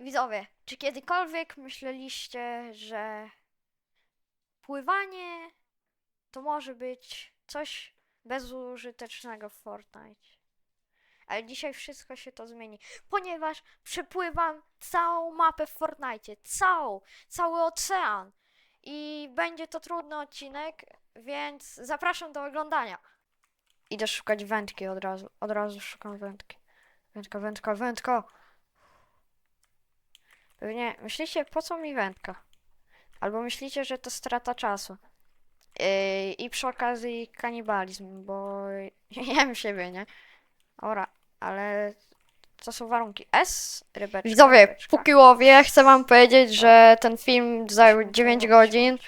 Widzowie, czy kiedykolwiek myśleliście, że pływanie to może być coś bezużytecznego w Fortnite? Ale dzisiaj wszystko się to zmieni, ponieważ przepływam całą mapę w Fortnite, całą, cały ocean. I będzie to trudny odcinek, więc zapraszam do oglądania. Idę szukać wędki od razu, od razu szukam wędki. Wędka, wędka, wędka. Pewnie myślicie, po co mi wędka? Albo myślicie, że to strata czasu. Yy, I przy okazji kanibalizm, bo jem siebie, nie? Ora, ale to są warunki. S, rybeczka. Widzowie, rybeczka. póki łowię, chcę wam powiedzieć, że ten film zajął 9 godzin.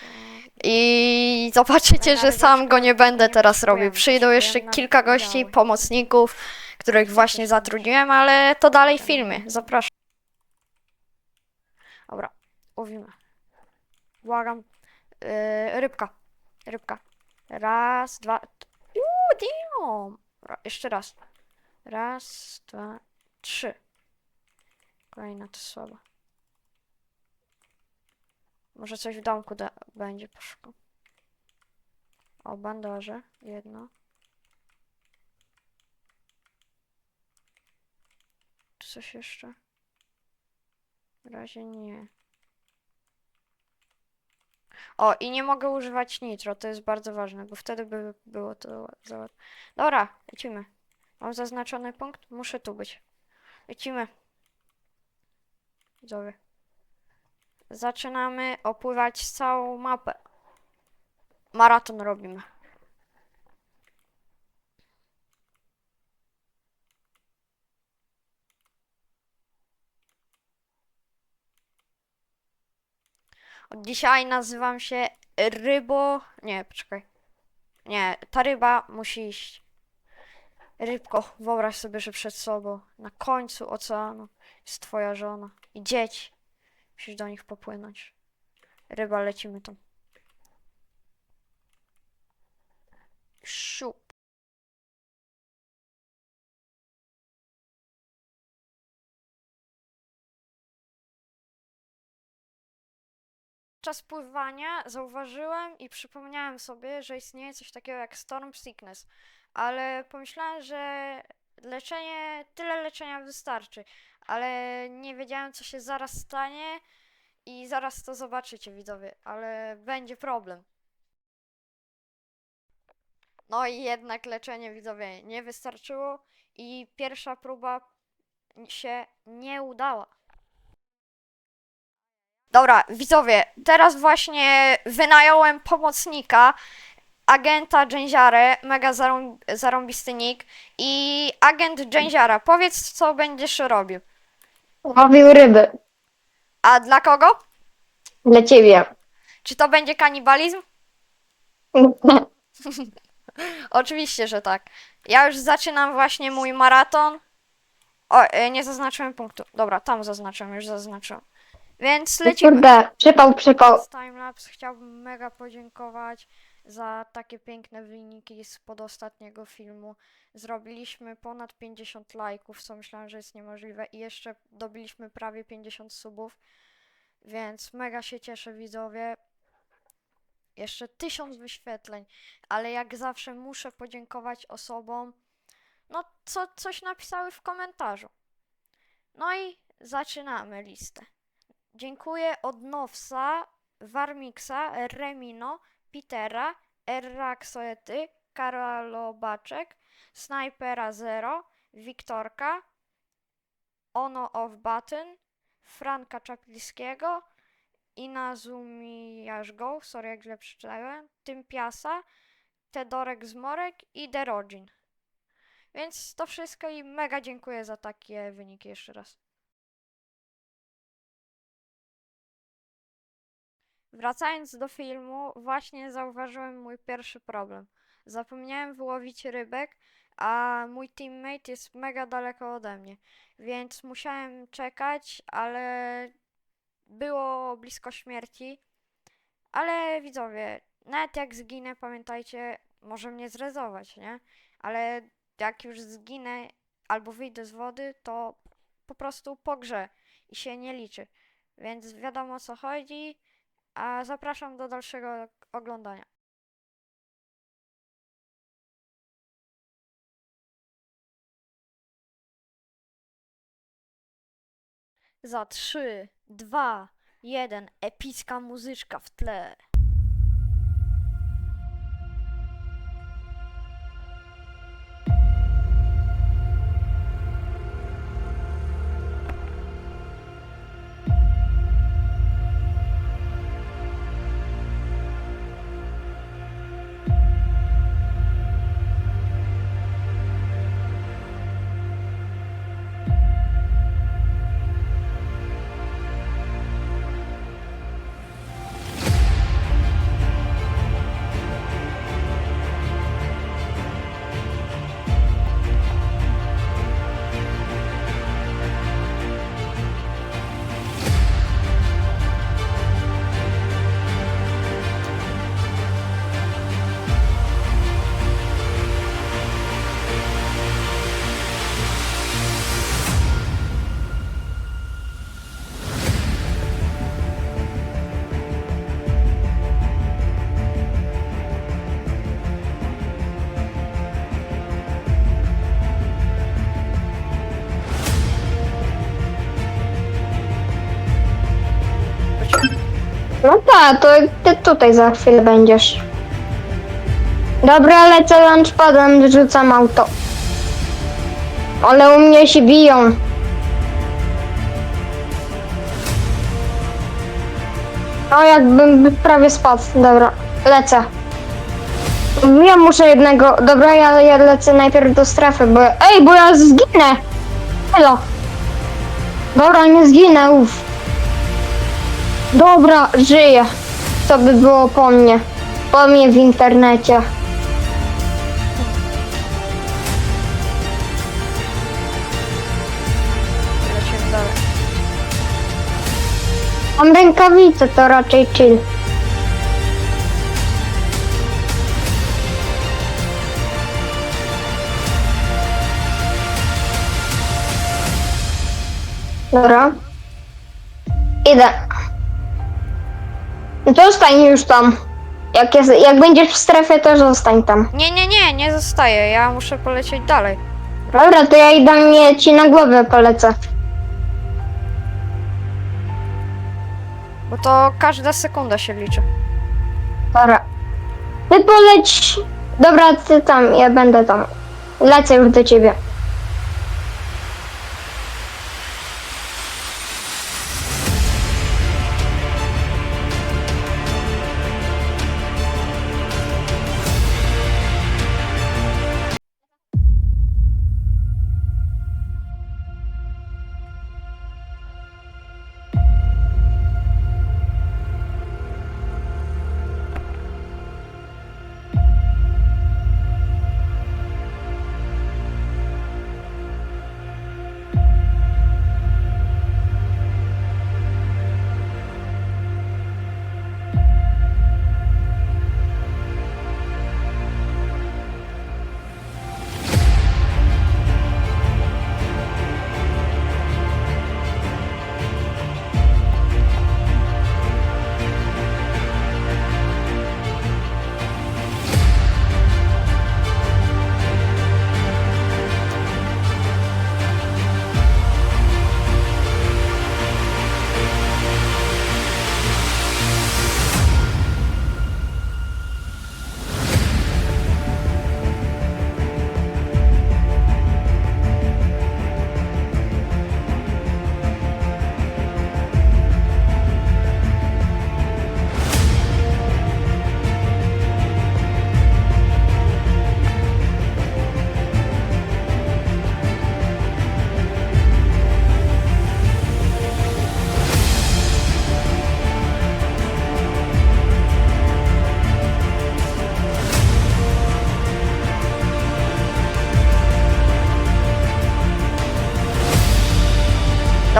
I zobaczycie, że sam go nie będę teraz robił. Przyjdą jeszcze kilka gości, pomocników, których właśnie zatrudniłem, ale to dalej filmy. Zapraszam. Dobra, łowimy. Błagam. Yy, rybka. Rybka. Raz, dwa. Uuu, damn. Jeszcze raz. Raz, dwa, trzy. Kolejna to słaba. Może coś w domku będzie poszukam. O, bandaże. Jedno. Tu coś jeszcze? Na razie nie. O, i nie mogę używać nitro, to jest bardzo ważne, bo wtedy by było to za łatwe. Dobra, lecimy. Mam zaznaczony punkt, muszę tu być. Lecimy. Widzowie. Zaczynamy opływać całą mapę. Maraton robimy. Dzisiaj nazywam się Rybo. Nie, poczekaj. Nie, ta ryba musi iść. Rybko, wyobraź sobie, że przed sobą, na końcu oceanu, jest twoja żona i dzieci. Musisz do nich popłynąć. Ryba, lecimy tam. Siup. Podczas pływania zauważyłem i przypomniałem sobie, że istnieje coś takiego jak storm sickness, ale pomyślałem, że leczenie, tyle leczenia wystarczy, ale nie wiedziałem, co się zaraz stanie i zaraz to zobaczycie, widzowie, ale będzie problem. No i jednak leczenie, widzowie, nie wystarczyło i pierwsza próba się nie udała. Dobra, widzowie, teraz właśnie wynająłem pomocnika, agenta Dżęziarę, mega zarą- zarąbisty nick i agent Dżęziara, powiedz co będziesz robił. Łowił ryby. A dla kogo? Dla ciebie. Czy to będzie kanibalizm? Oczywiście, że tak. Ja już zaczynam właśnie mój maraton. O, e, nie zaznaczyłem punktu. Dobra, tam zaznaczyłem, już zaznaczyłem. Więc lecimy. Kurde, przypał, przypał. Z Timelapse chciałbym mega podziękować za takie piękne wyniki spod ostatniego filmu. Zrobiliśmy ponad 50 lajków, co myślałem, że jest niemożliwe i jeszcze dobiliśmy prawie 50 subów, więc mega się cieszę widzowie. Jeszcze 1000 wyświetleń, ale jak zawsze muszę podziękować osobom, no co coś napisały w komentarzu. No i zaczynamy listę. Dziękuję od Nowsa, Remino, Petera, Erraxoety, Karolobaczek, Snajpera Zero, Wiktorka, Ono of Button, Franka Czapliskiego, Inazumijarzgo, sorry jak źle przeczytałem, Tympiasa, Tedorek Zmorek i Derogin. Więc to wszystko i mega dziękuję za takie wyniki jeszcze raz. Wracając do filmu, właśnie zauważyłem mój pierwszy problem. Zapomniałem wyłowić rybek, a mój teammate jest mega daleko ode mnie, więc musiałem czekać, ale było blisko śmierci. Ale widzowie, nawet jak zginę, pamiętajcie, może mnie zrezować, nie? Ale jak już zginę albo wyjdę z wody, to po prostu po grze. i się nie liczy. Więc wiadomo o co chodzi, a zapraszam do dalszego oglądania. Za 3, 2, 1, epicka muzyczka w tle. Tak, to ty tutaj za chwilę będziesz. Dobra, lecę lunchpadem, rzucam auto. Ale u mnie się biją. O, jakbym prawie spadł. Dobra, lecę. Ja muszę jednego. Dobra, ja, ja lecę najpierw do strefy, bo. Ej, bo ja zginę! Halo. Dobra, nie zginę, uff. Dobra, żyję. Co by było po mnie? Po mnie w internecie. Lecimy dalej. Mam rękawice, to raczej chill. Dobra. Idę. Zostań już tam. Jak, jest, jak będziesz w strefie, to zostań tam. Nie, nie, nie, nie zostaję. Ja muszę polecieć dalej. Dobra, to ja idę mnie ci na głowę polecę. Bo to każda sekunda się liczy. Dobra. Ty poleć. Dobra, ty tam, ja będę tam. Lecę już do ciebie.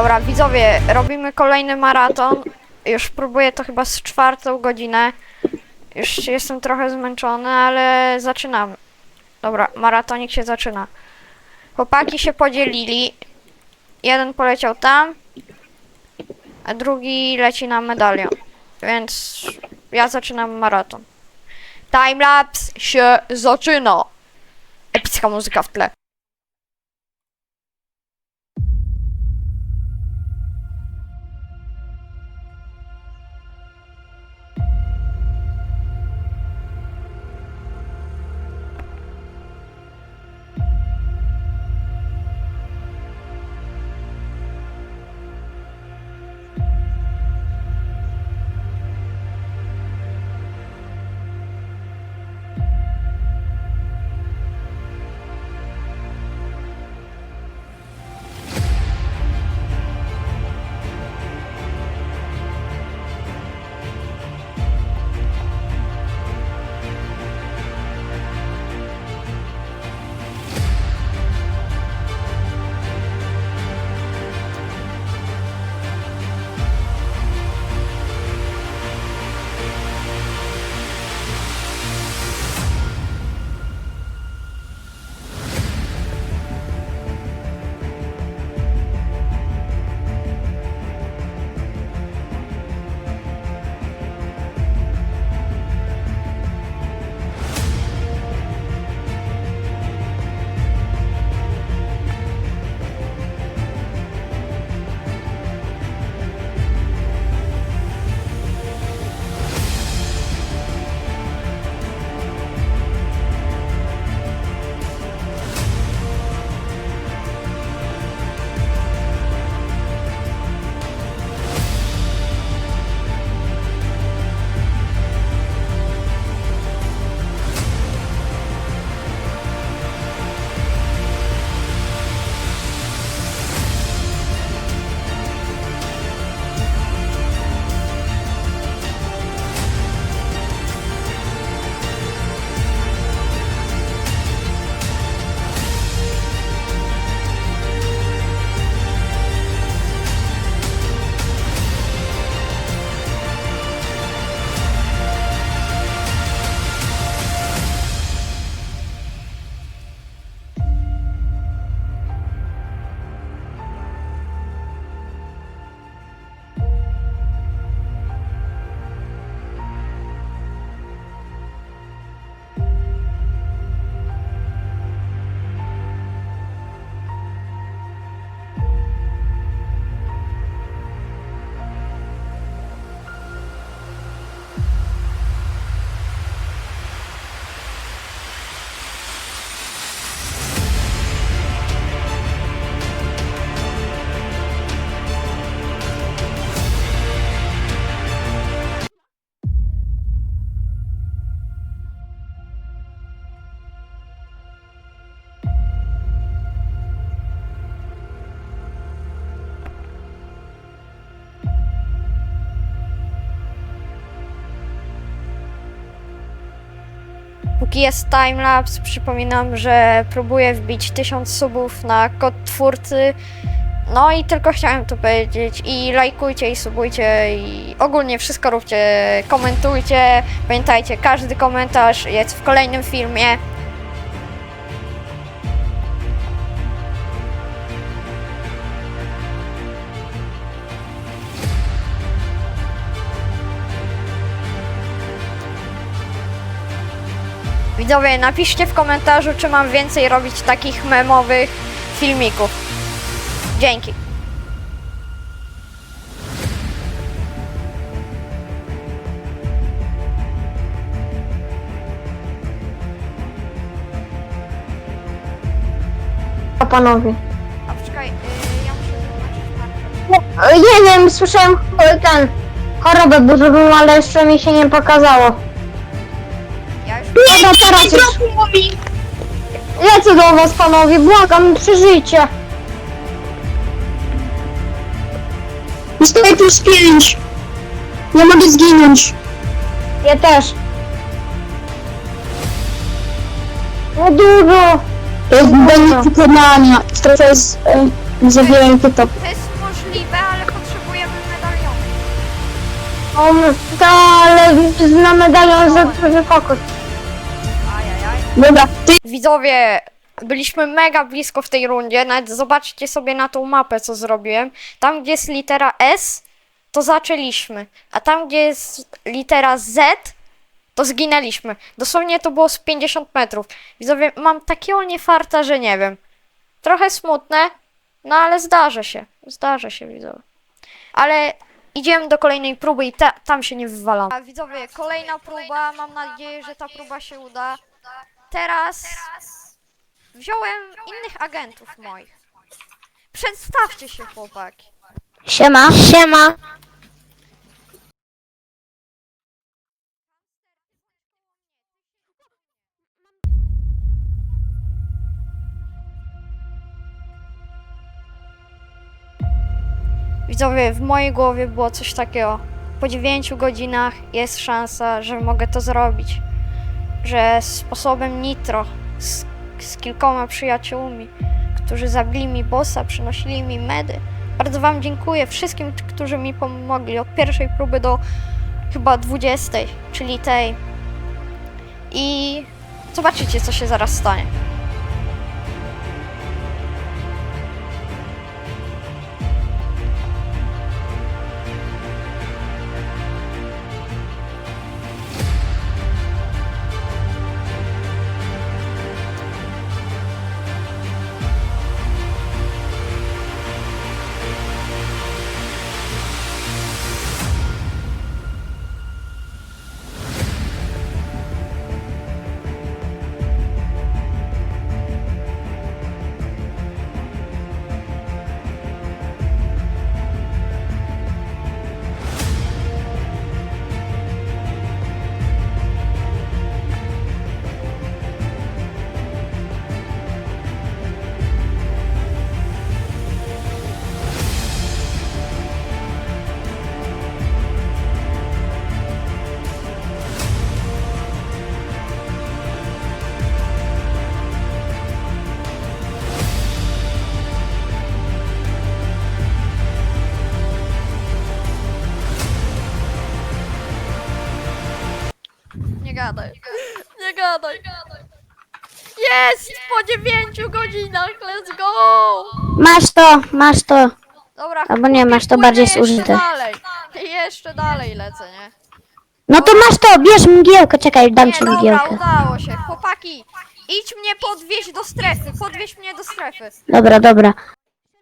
Dobra, widzowie, robimy kolejny maraton. Już próbuję to chyba z czwartą godzinę. Już jestem trochę zmęczony, ale zaczynamy. Dobra, maratonik się zaczyna. Chłopaki się podzielili. Jeden poleciał tam, a drugi leci na medalion. Więc ja zaczynam maraton. Timelapse się zaczyna. Epicka muzyka w tle. Jest timelapse, przypominam, że próbuję wbić 1000 subów na kod twórcy. No i tylko chciałem to powiedzieć. I lajkujcie, i subujcie, i ogólnie wszystko róbcie. Komentujcie. Pamiętajcie, każdy komentarz jest w kolejnym filmie. Widzowie, napiszcie w komentarzu, czy mam więcej robić takich memowych filmików. Dzięki. O panowie. A poczekaj, yy, ja muszę zobaczyć. E, Nie wiem, słyszałem ten chorobę burzową, ale jeszcze mi się nie pokazało. Dobra, teraz już. Lecę do was panowie, błagam, przeżyjcie. Zostaje plus 5. Ja mogę zginąć. Ja też. No dużo. To jest do wykonania. Trochę jest e, za wiele pytań. To jest możliwe, ale potrzebujemy medalionu. On, to, ale na medalion za duży fokus. Dobra, ty Widzowie, byliśmy mega blisko w tej rundzie. Nawet zobaczcie sobie na tą mapę, co zrobiłem. Tam, gdzie jest litera S, to zaczęliśmy. A tam, gdzie jest litera Z, to zginęliśmy. Dosłownie to było z 50 metrów. Widzowie, mam takiego niefarta, że nie wiem. Trochę smutne, no ale zdarza się. Zdarza się, widzowie. Ale idziemy do kolejnej próby i ta, tam się nie wywalamy. A widzowie, kolejna próba. Mam nadzieję, że ta próba się uda. Teraz wziąłem innych agentów moich. Przedstawcie się, chłopaki. Siema. Siema. Widzowie, w mojej głowie było coś takiego. Po 9 godzinach jest szansa, że mogę to zrobić. Że sposobem nitro, z, z kilkoma przyjaciółmi, którzy zabili mi bossa, przynosili mi medy. Bardzo Wam dziękuję wszystkim, którzy mi pomogli od pierwszej próby do chyba 20, czyli tej. I zobaczycie, co się zaraz stanie. Gadaj. Jest! Po 9 godzinach, let's go! Masz to, masz to. Dobra, Albo nie, masz to płynę bardziej jeszcze zużyte. dalej. Jeszcze dalej lecę, nie? No to masz to, bierz mgiełkę, czekaj, dam Nie, ci dobra, mgiełkę. udało się. Chłopaki, idź mnie podwieźć do strefy, podwieźć mnie do strefy. Dobra, dobra.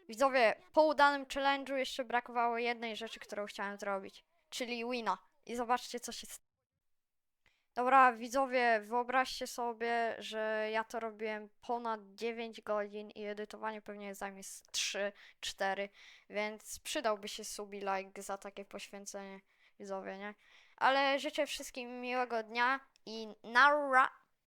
Widzowie, po udanym challenge'u jeszcze brakowało jednej rzeczy, którą chciałem zrobić, czyli wina. I zobaczcie, co się stało. Dobra, widzowie, wyobraźcie sobie, że ja to robiłem ponad 9 godzin i edytowanie pewnie zajmie z 3-4, więc przydałby się subi like za takie poświęcenie, widzowie, nie? Ale życzę wszystkim miłego dnia i nara!